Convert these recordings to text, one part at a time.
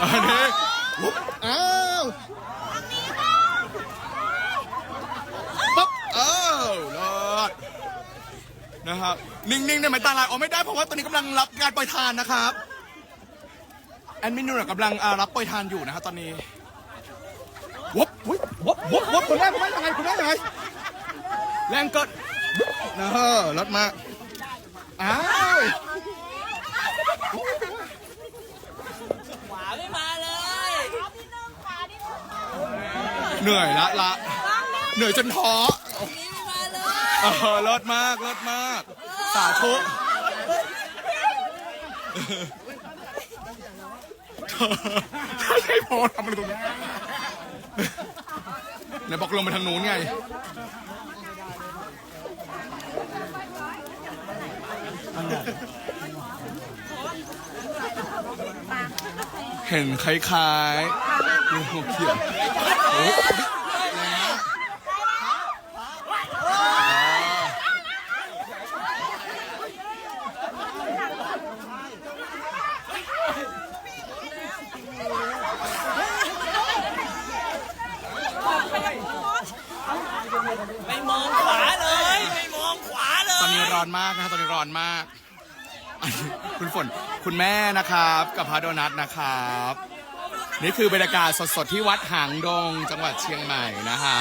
อันนี้วุ๊บอ้าวปั๊บอ้าวรอดนะครับ นิ่งๆได้ไหมตาลายอ๋อไม่ได้เพราะว่าตอนนี้กำลังรับการปล่อยทานนะครับ แอดมินนูนกำลังอ่ารับปล่อยทานอยู่นะครับตอนนี้วุ๊บวุ๊บวุ๊บวุ๊บวุ๊บคุณแม่คุณแม่ยังไงคุณแม่ยังไงแรงเกิดนะเฮ้อรถมาอ้าว ขวาไม่มาเลย เหนื่อยละละ เหนื่อยจนท้อนี่ไม่มาเลยเออรถมากรถมาก สาธุใช่ใช่พอทำอะไรตรงนี้ไหนบอกลงไปทางนู้นไง เห็นคล้ายๆเขียว ไม่มองขวาเลย ไม่มองขวาเลย ตอนนี้ร้อนมากนะครับตอนนี้ร้อนมาก คุณฝน คุณแม่นะครับ กับพระโดนัทนะครับ นี่คือบรรยากาศสดๆที่วัดหางดงจังหวัดเชียงใหม่นะฮะ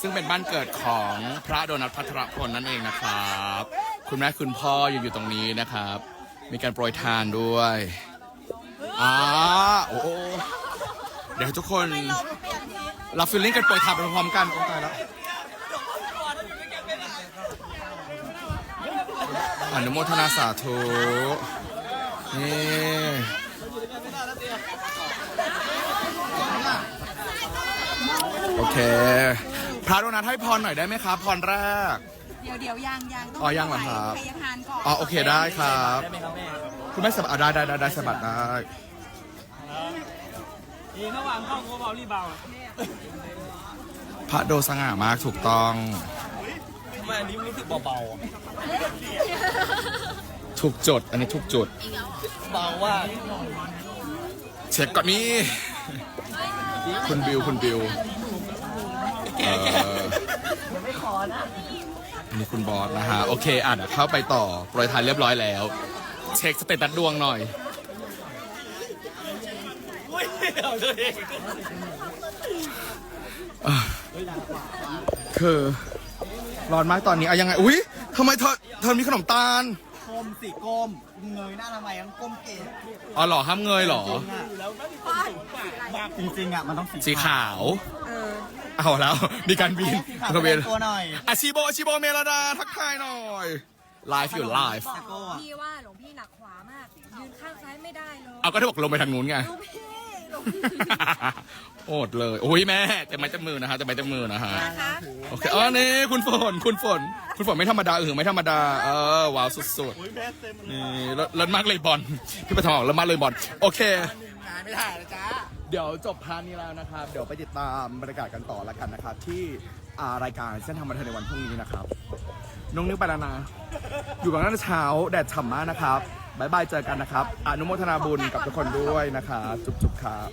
ซึ่งเป็นบ้านเกิดของพระโดนัทพัทรพลนั่นเองนะครับ คุณแม่คุณพ่ออยู่อยู่ตรงนี้นะครับ มีการโปรยทานด้วยอ่าโอ้เดี๋ยวทุกคนรับฟิลลิ่งกันโปรยทานไปพร้อมกันตายแล้วอนุโมทนาสาธุนี่ โอ เค พระโดนัทให้พรหน่อยได้ไหมครับพรแรก เดี๋ยวเดี๋ยวยังยังต้องอ๋อยังเหรอครับ พยาทานก่อนอ๋อโอเคได้ครับได้ไหมครับแม่คุณแม่สบัดอะได้ได้ได้ได้สบัดได้อีระหว่างเข้าโคเบารีเบาพระโดสง่ามากถูกต้องทำไมอันนี้รู้สึกเบาๆอะถูกจุดอันนี้ถูกจุดเบาว่าเช็คก่อนนี่คุณบิวคุณบิว เอออันนี้คุณบอสนะฮะ โอเค อะเดี๋ยวเข้าไปต่อโปรยทานเรียบร้อยแล้ว เช็คสเตตัสดวงหน่อยอุ้ยเอาตัวเองคือร้อนมากตอนนี้อะยังไง อุ้ยทำไมเธอเธอมีขนมตาลก้มสิก้มเงยหน้าทำไมต้องก้มเก่งอ๋อเหรอห้ามเงยเหรอ จริงๆอะมันต้องสีสีขาว เอาแล้ว มีการบินขาวกระเบนตัวหน่อยอาชิโบอาชิโบเมลดาทักทายหน่อยไลฟ์อยู่ไลฟ์ตะโก้อะพี่ว่าหลวงพี่หนักขวามากยืนข้างซ้ายไม่ได้เลยเอาก็ได้บอกลงไปทางนู้นไงหลวงพี่หลวงพี่โอดเลยโอ้ยแม่แต่ไม้แต่มือนะฮะแต่ไม้แต่มือนะฮะนะคะโอเคอ๋อนี่คุณฝนคุณฝน คุณฝนไม่ธรรมดาเออไม่ธรรมดาเออว้าวสุดๆนี่เลิศเลิศมากเลยบอลพี่ปฐมบอกเลิศมากเลยบอลโอเคงานไม่ถ่ายเลยจ้า เดี๋ยวจบพาร์ทนี้แล้วนะครับ เดี๋ยวไปติดตามบรรยากาศกันต่อแล้วกันนะครับ ที่อ่ารายการเส้นทางบันเทิงในวันพรุ่งนี้นะครับ น้องนิ้วไปแล้วนะอยู่กับนั่นเช้าแดดฉ่ำมากนะครับบายบายเจอกันนะครับ อนุโมทนาบุญกับทุกคนด้วยนะครับจุ๊บๆครับ